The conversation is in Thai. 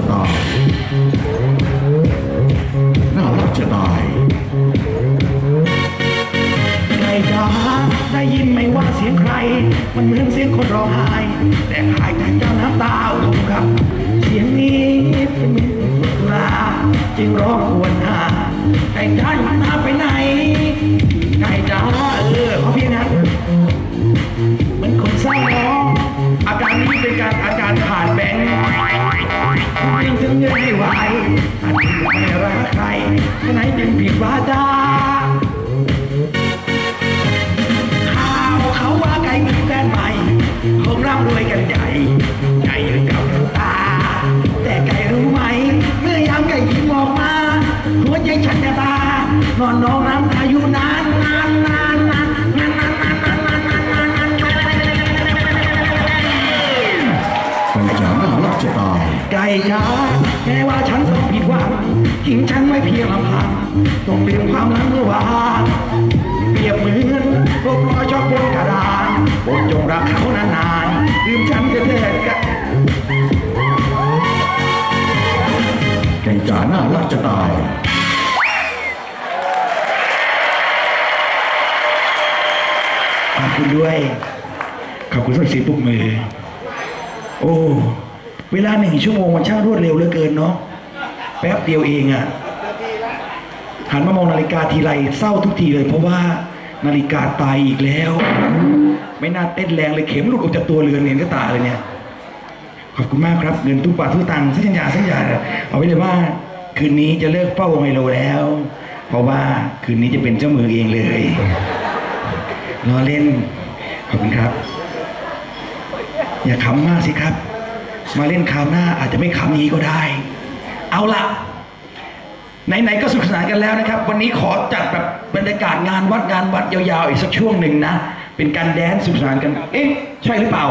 ะตายน่ารักจะตายไก่จ๋าได้ยินไหมว่าเสียงใคร มันเหมือนเสียงคนร้องไห้ แต่คล้ายแต่เจ้าน้ำตาถูกครับ เสียงนี้เป็นเหมือนตุลาจึงร้องควรหาไก่จ๋าอยู่หน้าไปไหนไก่จ๋า ยิ่งถึงเงื่ไหวอาจจะไม่รักใครฉะนั้นจึงผิดวาจาข่าวเขาว่าไก่มีแฟนใหม่คงร่ำรวยกันใหญ่ไก่ยืนเก่าทั้งตา แต่ไก่รู้ไหม เมื่อยามไก่ยิ้มออกมาหัวใจฉันจะตานอนน้องน้ำตาอยู่นา จ๋าแม้ว่าฉันต้องผิดหวังทิ้งฉันไว้เพียงลำพังต้องเปลี่ยนความหลังเมื่อวานเปรียบเหมือนพวกรอยชอบบนกระดานโปรดจงรักเขานานๆลืมฉันเถิดกะไก่จ๋าน่ารักจะตายขอบคุณด้วย ขอบคุณสำหรับเสียงปรบมือ โอ้ เวลาหนึ่งชั่วโมงมันช่างรวดเร็วเหลือเกินเนาะแป๊บเดียวเองอะหันมามองนาฬิกาทีไรเศร้าทุกทีเลย เพราะว่านาฬิกาตายอีกแล้ว ไม่น่าเต้นแรงเลยเข็มหลุดออกจากตัวเรือนเห็นก็ตาเลยเนี่ย ขอบคุณมากครับเงินทุกบาททุกตังค์สัญญาสัญญาเอาไว้เลยว่า คืนนี้จะเลิกเฝ้าไฮโลแล้ว เพราะว่าคืนนี้จะเป็นเจ้ามือเองเลยรอเล่น ขอบคุณครับ อย่าขำมากสิครับ มาเล่นคราวหน้าอาจจะไม่ขำนี้ก็ได้ เอาละไหนๆก็สนุกสนานกันแล้วนะครับ วันนี้ขอจัดแบบบรรยากาศงานวัดงานวัดยาวๆอีกสักช่วงหนึ่งนะ เป็นการแดนสนุกสนานกัน เอ๊ะ ใช่หรือเปล่า